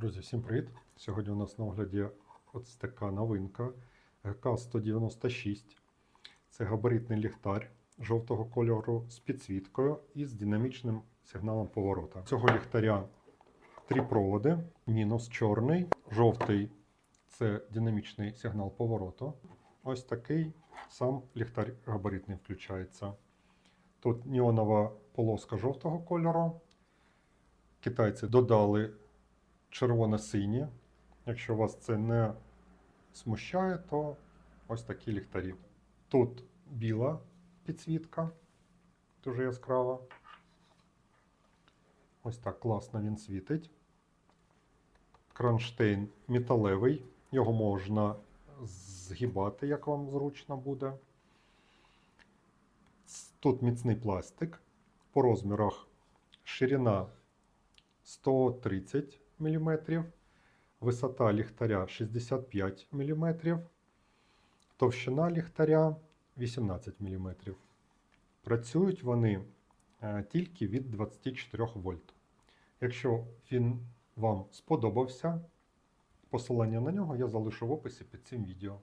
Друзі, всім привіт! Сьогодні у нас на огляді ось така новинка ГК-196. Це габаритний ліхтар жовтого кольору з підсвіткою і з динамічним сигналом поворота. Цього ліхтаря три проводи: мінус чорний, жовтий це динамічний сигнал повороту. Ось такий сам ліхтар габаритний включається. Тут неонова полоска жовтого кольору. Китайці додали червоно-сині. Якщо вас це не смущає, то ось такі ліхтарі. Тут біла підсвітка, дуже яскрава. Ось так класно він світить. Кронштейн металевий, його можна згибати, як вам зручно буде. Тут міцний пластик. По розмірах ширина 130 мм, висота ліхтаря 65 мм, товщина ліхтаря 18 мм. Працюють вони е, тільки від 24 вольт. Якщо він вам сподобався, посилання на нього я залишу в описі під цим відео.